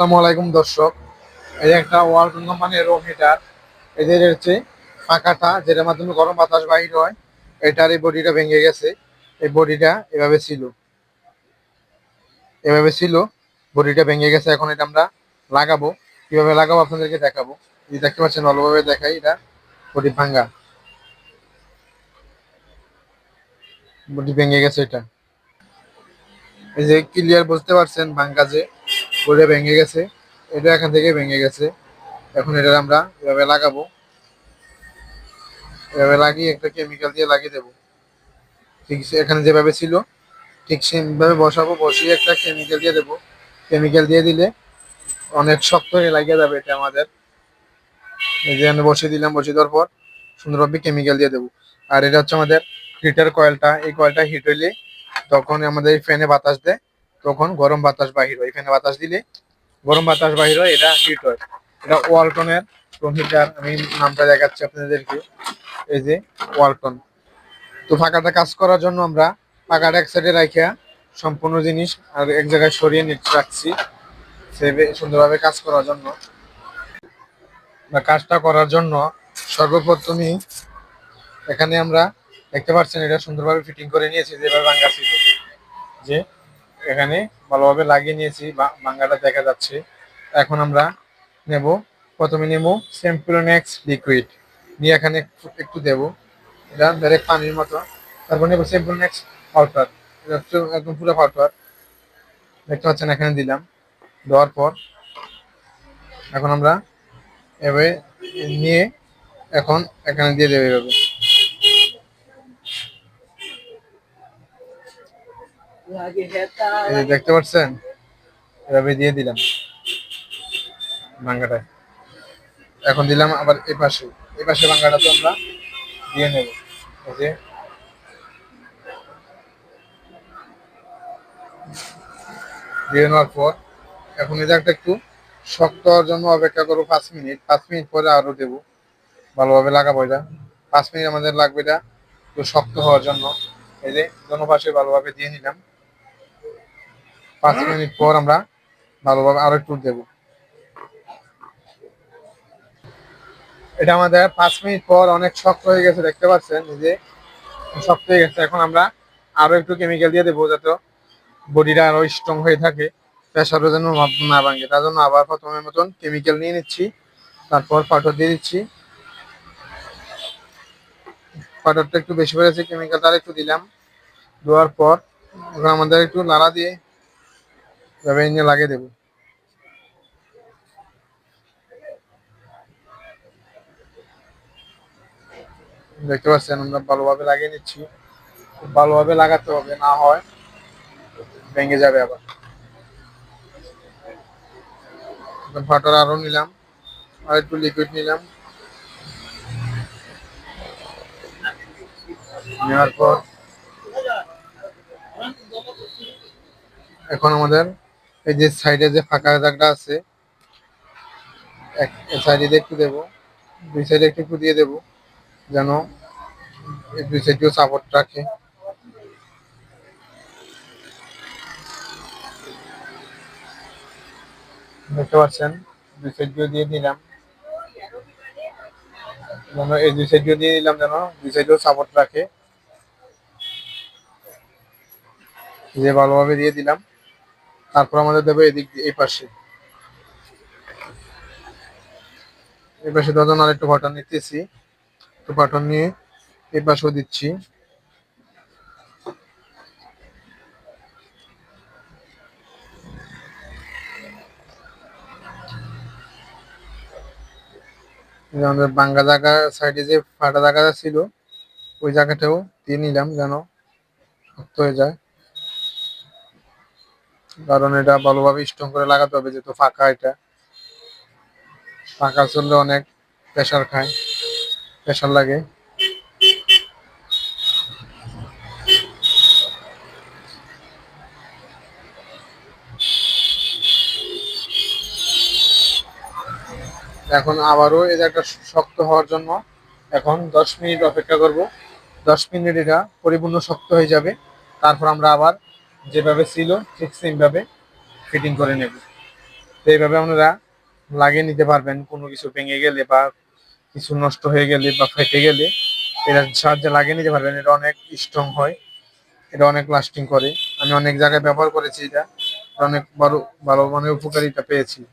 আসসালামু আলাইকুম দর্শক। এই একটা ওয়ালটন কোম্পানির রুম হিটার এদের হচ্ছে পাখাটা যেটার মাধ্যমে গরম বাতাস বাহির হয়, এটার এই বডিটা ভেঙে গেছে। এই বডিটা এভাবে ছিল। এভাবে ছিল, বডিটা ভেঙে গেছে, এখন এটা আমরা লাগাবো। কীভাবে লাগাবো আপনাদেরকে দেখাবো। এই দেখতে পাচ্ছেন ভালোভাবে দেখাই এটা, বডি ভাঙ্গা বডি ভেঙে গেছে এটা। এই যে ক্লিয়ার বুঝতে পারছেন ভাঙ্গা যে বডিটা ভেঙে গেছে। এটা এখান থেকে ভেঙে গেছে। এখন এটা আমরা এভাবে লাগাবো। এভাবে লাগিয়ে একটা কেমিক্যাল দিয়ে লাগিয়ে দেবো। ঠিক এখানে যেভাবে ছিল, ঠিক সেভাবে বসাবো, বসিয়ে একটা কেমিক্যাল দিয়ে দেবো। কেমিক্যাল দিয়ে দিলে অনেক শক্ত হয়ে লাগিয়ে যাবে এটা আমাদের। এই যে আমি বসিয়ে দিলাম, বসিয়ে দেওয়ার পর সুন্দরভাবে কেমিক্যাল দিয়ে দেবো। আর এটা হচ্ছে আমাদের হিটার কয়েলটা এই কয়েলটা হিট হইলে তখন আমাদের ফ্যানে বাতাস দেয়। তখন গরম বাতাস বাহির হয়। এখানে বাতাস দিলে গরম বাতাস বাহির হয়, এটা হিট হয়। এটা ওয়ালটনের রুম হিটার আমি নামটা দেখাচ্ছি আপনাদেরকে। এই যে ওয়ালটন। তো ফাঁকাটা কাজ করার জন্য আমরা ফাঁকাটা এক সাইডে রাখিয়া সম্পূর্ণ জিনিস আর এক জায়গায় সরিয়ে নিতে রাখছি। সেভাবে সুন্দরভাবে কাজ করার জন্য। বা কাজটা করার জন্য সর্বপ্রথমই এখানে আমরা দেখতে পাচ্ছেন এটা সুন্দরভাবে ফিটিং করে নিয়েছি, যেভাবে ভাঙ্গা ছিল। যে এখানে ভালোভাবে লাগিয়ে নিয়েছি ভাঙ্গাটা দেখা যাচ্ছে। এখন আমরা নেব, প্রথমে নেব স্যাম্পুলোনেক্স লিকুইড নিয়ে এখানে একটু- দেবো। এটা ডাইরেক্ট পানির মতো। তারপর নেব স্যাম্পুলোনেক্স পাউডার এটা একদম পুরো পাউডার দেখতে পাচ্ছেন, এখানে দিলাম। দেওয়ার পর এখন আমরা এভাবে নিয়ে এখন এখানে দিয়ে দেবে এভাবে। এই দেখতে পাচ্ছেন? এভাবে দিয়ে দিলাম ভাঙ্গাটায় এখন দিলাম আবার এই পাশে। এই পাশে ভাঙ্গাটা তো আমরা দিয়ে নেব। যে। দিয়ে নেওয়ার পর এখন এটা একটা একটু শক্ত হওয়ার জন্য অপেক্ষা করব পাঁচ মিনিট। পাঁচ মিনিট পরে আরও দেবো। ভালোভাবে লাগাবো এটা। পাঁচ মিনিট আমাদের লাগবে এটা একটু শক্ত হওয়ার জন্য। এই যে, দোনো পাশে ভালোভাবে দিয়ে নিলাম। পাঁচ মিনিট পর আমরা ভালোভাবে আরও একটু দেবো। এটা আমাদের পাঁচ মিনিট পর অনেক শক্ত হয়ে গেছে, দেখতে পাচ্ছেন যে শক্ত হয়ে গেছে। এখন আমরা আরও একটু কেমিক্যাল দিয়ে দেবো যাতে বডিটা আরও স্ট্রং হয়ে থাকে প্রেশারও যেন না- ভাঙে। তার জন্য আবার প্রথমের মতন কেমিক্যাল নিয়ে নিচ্ছি, তারপর পাউডার দিয়ে দিচ্ছি। পাউডারটা একটু বেশি হয়েছে কেমিক্যালটা আর একটু দিলাম। দেওয়ার পর আমাদের একটু নাড়া দিয়ে এভাবে নিয়ে লাগিয়ে দেবো। দেখতে পাচ্ছেন, আমরা ভালোভাবে লাগিয়ে নিচ্ছি। খুব ভালোভাবে লাগাতে হবে, না হয় ভেঙে যাবে আবার। ফাটার আরও নিলাম, আর একটু লিকুইড নিলাম। নেওয়ার পর এখন আমাদের এই যে সাইডে যে ফাঁকা দাগটা আছে, এক সাইডে একটু দেবো, দুই সাইডে একটু দিয়ে দেবো, যেন দুই সাইডেও সাপোর্ট রাখে। দেখতে পাচ্ছেন, দুই সাইড দিয়ে দিলাম যেন এই দুই সাইড দিয়ে দিলাম যেন দুই সাইডেও সাপোর্ট রাখে। যে ভালোভাবে দিয়ে দিলাম। তারপর আমাদের দেবে এদিক এই পাশে। এই পাশে ধরুন আর একটু বাটন নিতেছি। একটু বাটন নিয়ে এই পাশেও দিচ্ছি। আমাদের বাঙ্গা জায়গা সাইডে যে ফাটা জায়গাটা ছিল, ওই জায়গাটাও দিয়ে নিলাম যেন শক্ত হয়ে যায়। কারণ এটা ভালোভাবে স্ট্রং করে লাগাতে হবে, যেহেতু ফাঁকা এটা। ফাঁকা চললে অনেক প্রেশার খায় প্রেশার লাগে। এখন আবারও এটা একটা শক্ত হওয়ার জন্য এখন দশ মিনিট অপেক্ষা করব। দশ মিনিট এটা পরিপূর্ণ শক্ত হয়ে যাবে। তারপর আমরা আবার যেভাবে ছিল, ঠিক সেমভাবে ফিটিং করে নেব। তো এইভাবে আপনারা লাগিয়ে নিতে পারবেন। কোনো কিছু ভেঙে গেলে বা কিছু নষ্ট হয়ে গেলে বা ফেটে গেলে এটার সাহায্যে লাগিয়ে নিতে পারবেন। এটা অনেক স্ট্রং হয়। এটা অনেক লাস্টিং করে। আমি অনেক জায়গায় ব্যবহার করেছি এটা। অনেক বড়, ভালো মানে উপকারিতা পেয়েছি।